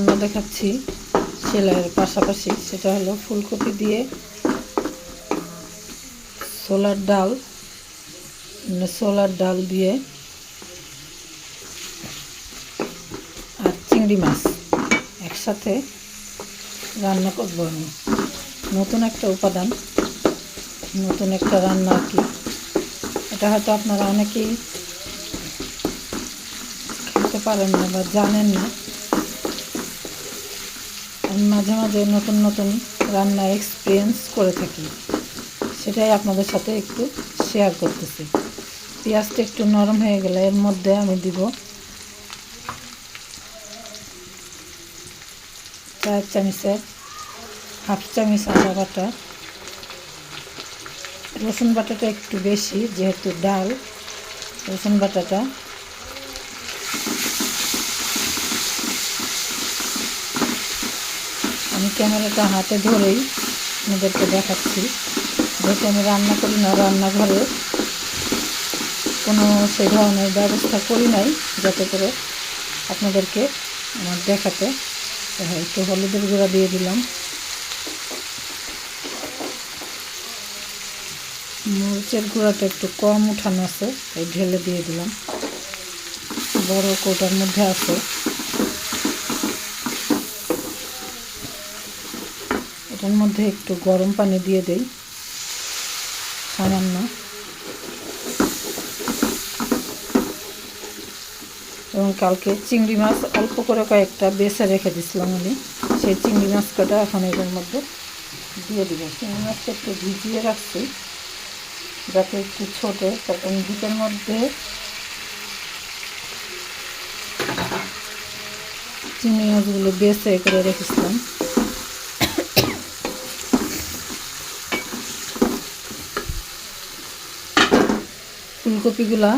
রান্না দেখাচ্ছি সেলাইয়ের পাশাপাশি। সেটা হলো ফুলকপি দিয়ে সোলার ডাল মানে ছোলার ডাল দিয়ে আর চিংড়ি মাছ একসাথে রান্না করব আমি। নতুন একটা উপাদান, নতুন একটা রান্না আর কি। এটা হয়তো আপনারা অনেকেই খেতে পারেন না বা জানেন না। আমি মাঝে মাঝে নতুন নতুন রান্না এক্সপিরিয়েন্স করে থাকি। সেটাই আপনাদের সাথে একটু শেয়ার করতেছি। পেঁয়াজটা একটু নরম হয়ে গেলে এর মধ্যে আমি দিব চার চামচের হাফ চামচ আদা বাটা। রসুন বাটাটা একটু বেশি, যেহেতু ডাল, রসুন বাটাটা ক্যামেরাটা হাতে ধরেই আপনাদেরকে দেখাচ্ছি। যেহেতু আমি রান্না করি না, রান্নাঘরে কোনো সেই ধরনের ব্যবস্থা করি নাই, যাতে করে আপনাদেরকে আমার দেখাতে একটু হলুদের গুঁড়া দিয়ে দিলাম। মরিচের গুঁড়াটা একটু কম উঠানো আছে এই ঢেলে দিয়ে দিলাম। বড় কৌটার মধ্যে আছে। এটার মধ্যে একটু গরম পানি দিয়ে দেই, সামান্য। এবং কালকে চিংড়ি মাছ অল্প করে কয়েকটা বেছে রেখে দিছিলাম আমি। সেই চিংড়ি মাছ কটা এখন এটার মধ্যে দিয়ে দিব। চিংড়ি মাছটা একটু ভিজিয়ে রাখছি, যাতে একটু ছোটে তখন ডিপের মধ্যে চিংড়ি মাছগুলো বেছে করে রেখেছিলাম। ফুলকপিগুলা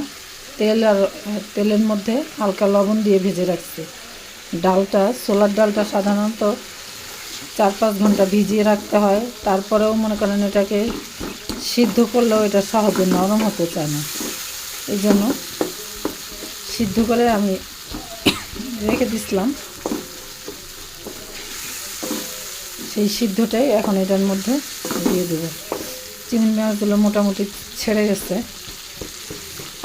তেল আর তেলের মধ্যে হালকা লবণ দিয়ে ভেজে রাখছি। ডালটা, ছোলার ডালটা সাধারণত চার পাঁচ ঘণ্টা ভিজিয়ে রাখতে হয়। তারপরেও মনে করেন এটাকে সিদ্ধ করলেও এটা সহজে নরম হতে চায় না। এই জন্য সিদ্ধ করে আমি রেখে দিছিলাম। সেই সিদ্ধটাই এখন এটার মধ্যে দিয়ে দেবো। চিংড়ি মাছগুলো মোটামুটি ছেড়ে গেছে।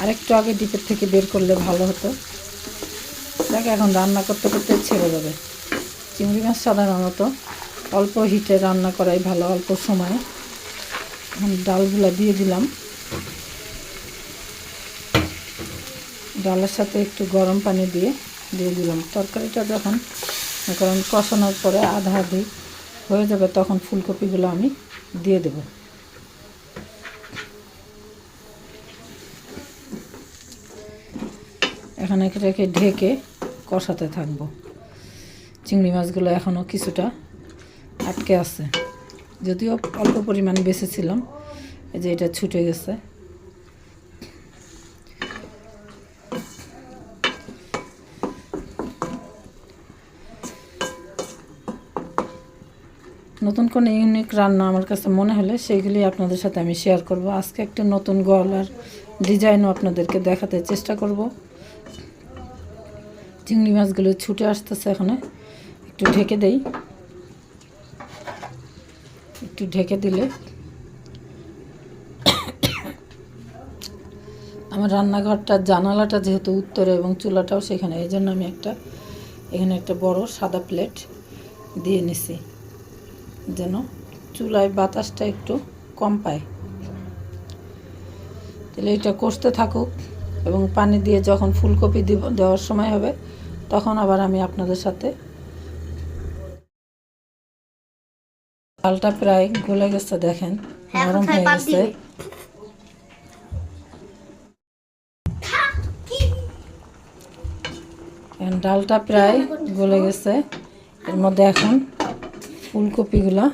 আরেকটু আগে ডিপের থেকে বের করলে ভালো হতো। দেখ, এখন রান্না করতে করতে ছেড়ে যাবে। চিংড়ি মাছ সাধারণত অল্প হিটে রান্না করাই ভালো, অল্প সময়ে। এখন ডালগুলা দিয়ে দিলাম। ডালের সাথে একটু গরম পানি দিয়ে দিয়ে দিলাম। তরকারিটা যখন কারণ কষানোর পরে আধা আধি হয়ে যাবে, তখন ফুলকপিগুলো আমি দিয়ে দেবো। এখানে রেখে ঢেকে কষাতে থাকব। চিংড়ি মাছগুলো এখনও কিছুটা আটকে আছে। যদিও অল্প পরিমাণ বেঁচেছিলাম এই যে এটা ছুটে গেছে। নতুন কোনো ইউনিক রান্না আমার কাছে মনে হলে সেইগুলি আপনাদের সাথে আমি শেয়ার করব। আজকে একটা নতুন গলার ডিজাইনও আপনাদেরকে দেখাতে চেষ্টা করব। চিংড়ি মাছগুলো ছুটে আসতেছে এখানে। একটু ঢেকে দেই। একটু ঢেকে দিলে আমার রান্নাঘরটার জানালাটা যেহেতু উত্তরে এবং চুলাটাও সেখানে, এই জন্য আমি একটা, এখানে একটা বড় সাদা প্লেট দিয়ে নিছি, যেন চুলায় বাতাসটা একটু কম পায়। তাহলে এটা কষতে থাকুক এবং পানি দিয়ে যখন ফুলকপি দেওয়ার সময় হবে তখন আবার আমি আপনাদের সাথে ডালটা প্রায় গলে গেছে দেখেন। নরম হয়ে গেছে। ডালটা প্রায় গলে গেছে। এর মধ্যে এখন ফুলকপিগুলা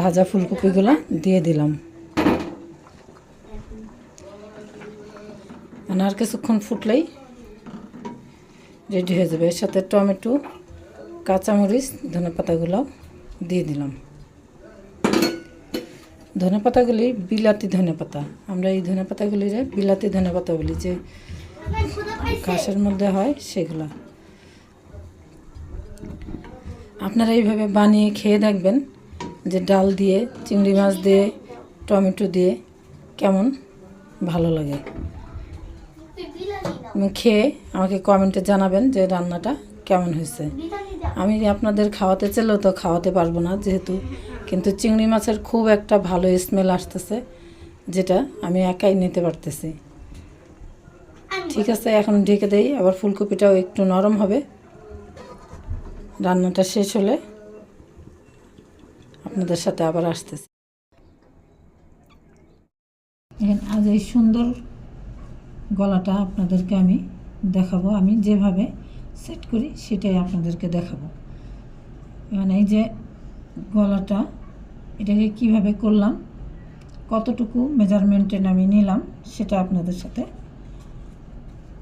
ভাজা ফুলকপিগুলা দিয়ে দিলাম। আর কিছুক্ষণ ফুটলেই রেডি হয়ে যাবে। এর সাথে টমেটো, কাঁচামরিচ, ধনে পাতাগুলো দিয়ে দিলাম। ধনে পাতাগুলি বিলাতি ধনে পাতা। আমরা এই ধনে পাতাগুলি বিলাতি ধনে পাতা বলি যে ঘাসের মধ্যে হয় সেগুলো। আপনারা এইভাবে বানিয়ে খেয়ে দেখবেন যে ডাল দিয়ে, চিংড়ি মাছ দিয়ে, টমেটো দিয়ে কেমন ভালো লাগে। খেয়ে আমাকে কমেন্টে জানাবেন যে রান্নাটা কেমন হয়েছে। আমি আপনাদের খাওয়াতে চাইলেও তো খাওয়াতে পারব না যেহেতু, কিন্তু চিংড়ি মাছের খুব একটা ভালো স্মেল আসতেছে, যেটা আমি একাই নিতে পারতেছি। ঠিক আছে, এখন ঢেকে দেই, আবার ফুলকপিটাও একটু নরম হবে। রান্নাটা শেষ হলে আপনাদের সাথে আবার আসতেছি। আজ এই সুন্দর গলাটা আপনাদেরকে আমি দেখাবো। আমি যেভাবে সেট করি, সেটাই আপনাদেরকে দেখাবো। মানে এই যে গলাটা, এটাকে কীভাবে করলাম, কতটুকু মেজারমেন্টে আমি নিলাম, সেটা আপনাদের সাথে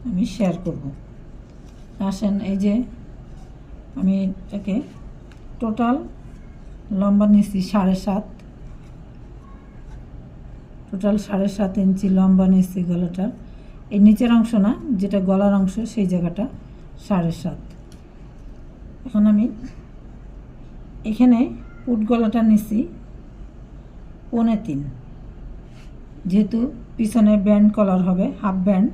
আমি শেয়ার করব। আসেন, এই যে আমি এটাকে টোটাল লম্বা নিচ্ছি সাড়ে সাত। টোটাল সাড়ে সাত ইঞ্চি লম্বা নিচ্ছি গলাটার। এই নিচের অংশ না, যেটা গলার অংশ, সেই জায়গাটা সাড়ে সাত। এখন আমি এখানে পুট গলাটা নিছি পৌনে তিন। যেহেতু পিছনে ব্যান্ড কলার হবে, হাফ ব্যান্ড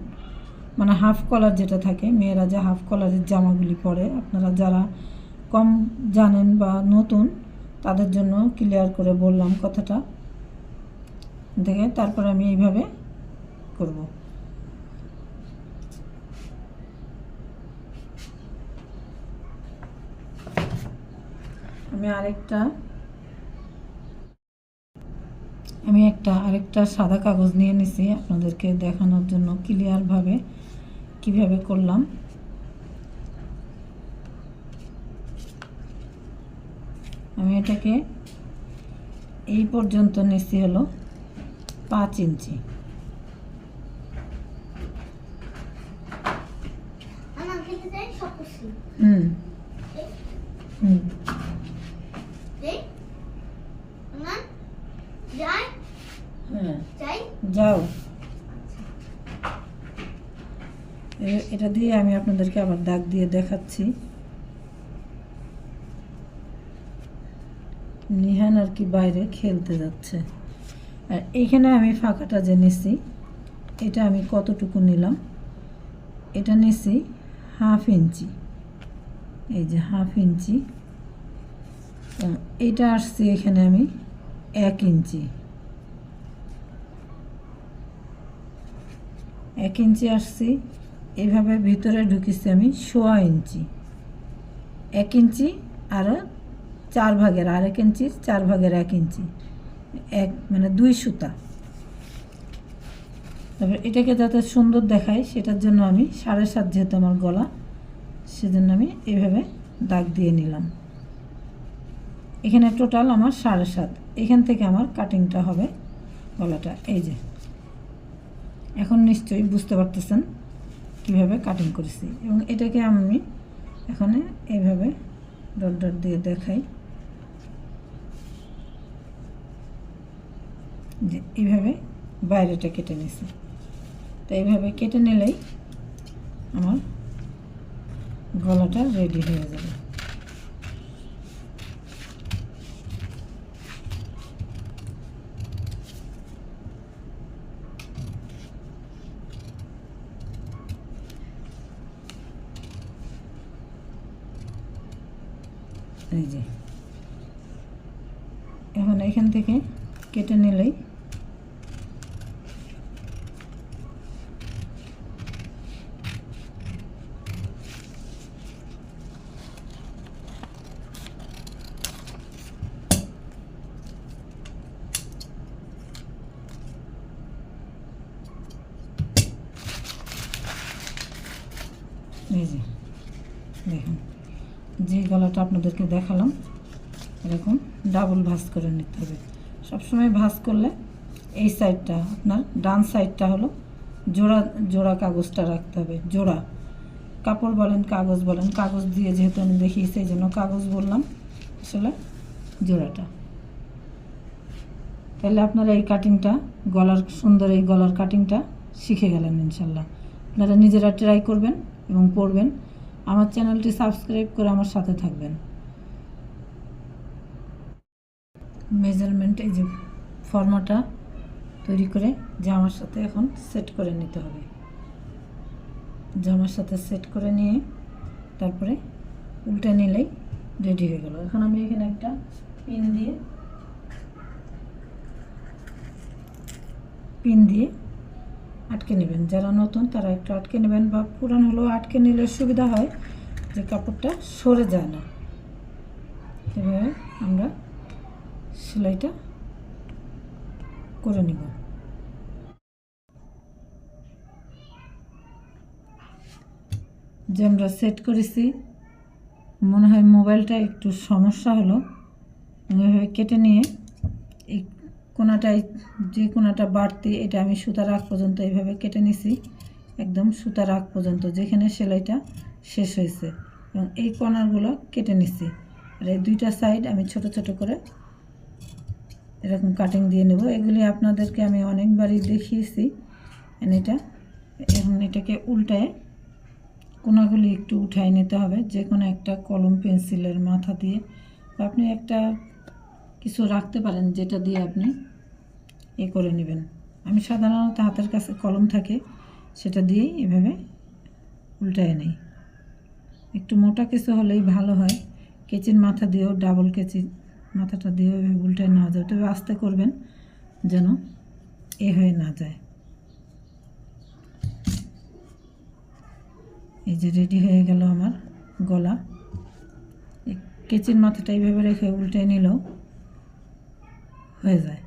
মানে হাফ কলার যেটা থাকে, মেয়েরা যে হাফ কলারের জামাগুলি পরে, আপনারা যারা কম জানেন বা নতুন, তাদের জন্য ক্লিয়ার করে বললাম কথাটা। দেখে তারপর আমি এইভাবে করব। আমি আরেকটা আমি একটা আরেকটা সাদা কাগজ নিয়ে নিছি আপনাদেরকে দেখানোর জন্য ক্লিয়ারভাবে কীভাবে করলাম। আমি এটাকে এই পর্যন্ত নিচ্ছি হলো পাঁচ ইঞ্চি। হুম। হুম দেখ আমার যাই হ্যাঁ যাই যাও এ- এটা দিয়ে আমি আপনাদেরকে আবার দাগ দিয়ে দেখাচ্ছি। নিহান আর কি বাইরে খেলতে যাচ্ছে। আর এইখানে আমি ফাঁকাটা যে নিছি, এটা আমি কতটুকু নিলাম? এটা নিছি হাফ ইঞ্চি। এই যে হাফ ইঞ্চি। এটা আসছি এখানে আমি এক ইঞ্চি। এক ইঞ্চি আসছি এইভাবে ভিতরে ঢুকিছি আমি সোয়া ইঞ্চি। এক ইঞ্চি আর চার ভাগের, আর এক ইঞ্চির চার ভাগের এক ইঞ্চি। এক মানে দুই সুতা। তারপর এটাকে যাতে সুন্দর দেখায়, সেটার জন্য আমি সাড়ে সাত যেহেতু আমার গলা, সেজন্য আমি এইভাবে দাগ দিয়ে নিলাম। এখানে টোটাল আমার সাড়ে সাত। এখান থেকে আমার কাটিংটা হবে গলাটা। এই যে। এখন নিশ্চয়ই বুঝতে পারতেছেন কীভাবে কাটিং করেছি এবং এটাকে আমি এখানে এইভাবে ডট ডট দিয়ে দেখাই। যে এইভাবে বাইরেটা কেটে নিছি। তো এইভাবে কেটে নিলেই আমার গলাটা রেডি হয়ে যাবে। এই যে। এখন এখান থেকে কেটে নিলেই এই যে দেখুন। যে গলাটা আপনাদেরকে দেখালাম, এরকম ডাবল ভাঁজ করে নিতে হবে। সবসময় ভাঁজ করলে এই সাইডটা আপনার ডান সাইডটা হলো জোড়া জোড়া কাগজটা রাখতে হবে, জোড়া। কাপড় বলেন, কাগজ বলেন, কাগজ দিয়ে যেহেতু আমি দেখি সেই জন্য কাগজ বললাম আসলে জোড়াটা। তাহলে আপনারা এই কাটিংটা গলার, সুন্দর এই গলার কাটিংটা শিখে গেলেন ইনশাল্লাহ। আপনারা নিজেরা ট্রাই করবেন এবং পড়বেন। আমার চ্যানেলটি সাবস্ক্রাইব করে আমার সাথে থাকবেন। মেজারমেন্ট এই যে ফর্মাটা তৈরি করে জামার সাথে এখন সেট করে নিতে হবে। জামার সাথে সেট করে নিয়ে তারপরে উল্টে নিলেই রেডি হয়ে গেল। এখন আমি এখানে একটা পিন দিয়ে পিন দিয়ে আটকে নেবেন। যারা নতুন, তারা একটু আটকে নেবেন বা পুরান হলেও আটকে নিলে সুবিধা হয় যে কাপড়টা সরে যায় না। এভাবে আমরা সেলাইটা করে নিব। যে আমরা সেট করেছি, মনে হয় মোবাইলটা একটু সমস্যা হলো। এভাবে কেটে নিয়ে কোনাটায়, যে কোনাটা বাড়তি, এটা আমি সুতার আগ পর্যন্ত এইভাবে কেটে নিছি। একদম সুতার আগ পর্যন্ত, যেখানে সেলাইটা শেষ হয়েছে। এবং এই কর্নারগুলো কেটে নিছি। আর এই দুইটা সাইড আমি ছোট ছোট করে এরকম কাটিং দিয়ে নেব। এগুলি আপনাদেরকে আমি অনেকবারই দেখিয়েছি। এটা, এখন এটাকে উল্টায় কোনাগুলি একটু উঠাই নিতে হবে। যে কোনো একটা কলম, পেন্সিলের মাথা দিয়ে। আপনি একটা কিছু রাখতে পারেন, যেটা দিয়ে আপনি এ করে নেবেন। আমি সাধারণত হাতের কাছে কলম থাকে, সেটা দিয়েই এভাবে উল্টায় নেই। একটু মোটা কিছু হলেই ভালো হয়। কেচির মাথা দিয়েও, ডাবল কেচি মাথাটা দিয়েও এভাবে উল্টায় নেওয়া যায়। তবে আস্তে করবেন যেন এ হয়ে না যায়। এই যে রেডি হয়ে গেল আমার গলা। কেচির মাথাটা এইভাবে রেখে উল্টে নিলেও হয়ে যায়।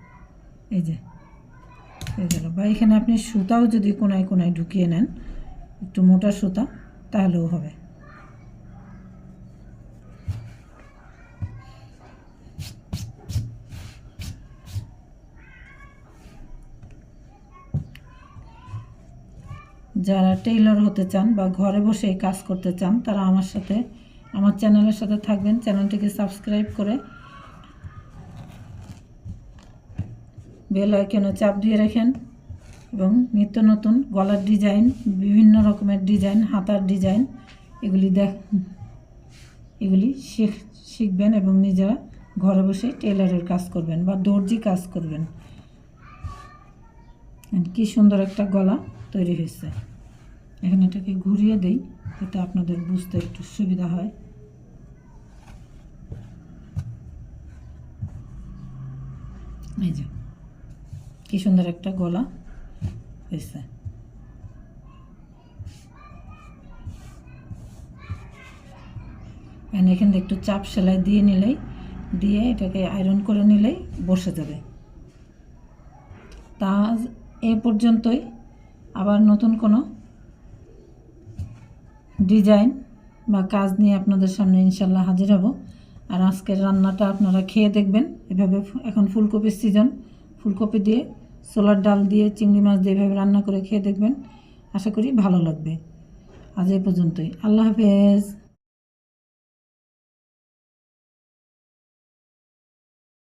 এই যে, হয়ে গেল। বা এখানে আপনি সুতাও যদি কোনায় কোনায় ঢুকিয়ে নেন, একটু মোটা সুতা, তাহলেও হবে। যারা টেইলর হতে চান বা ঘরে বসে কাজ করতে চান, তারা আমার সাথে, আমার চ্যানেলের সাথে থাকবেন। চ্যানেলটিকে সাবস্ক্রাইব করে বেল আইকনে চাপ দিয়ে রাখেন এবং নিত্য নতুন গলার ডিজাইন, বিভিন্ন রকমের ডিজাইন, হাতার ডিজাইন এগুলি দেখ, এগুলি শিখ, শিখবেন এবং নিজেরা ঘরে বসে টেলারের কাজ করবেন বা দর্জি কাজ করবেন। কি সুন্দর একটা গলা তৈরি হয়েছে। এখন এটাকে ঘুরিয়ে দেই যাতে আপনাদের বুঝতে একটু সুবিধা হয়। এই যে। কি সুন্দর একটা গলা হয়েছে। এখন এখান একটু চাপ সেলাই দিয়ে নিলেই, দিয়ে এটাকে আয়রন করে নিলেই বসে যাবে। তা এ পর্যন্তই। আবার নতুন কোনো ডিজাইন বা কাজ নিয়ে আপনাদের সামনে ইনশাল্লাহ হাজির হব। আর আজকের রান্নাটা আপনারা খেয়ে দেখবেন। এভাবে এখন ফুলকপির সিজন ফুলকপি দিয়ে সোলার ডাল দিয়ে চিংড়ি মাছ দিয়ে এভাবে রান্না করে খেয়ে দেখবেন। আশা করি ভালো লাগবে। আজ এই পর্যন্তই। আল্লাহ হাফেজ।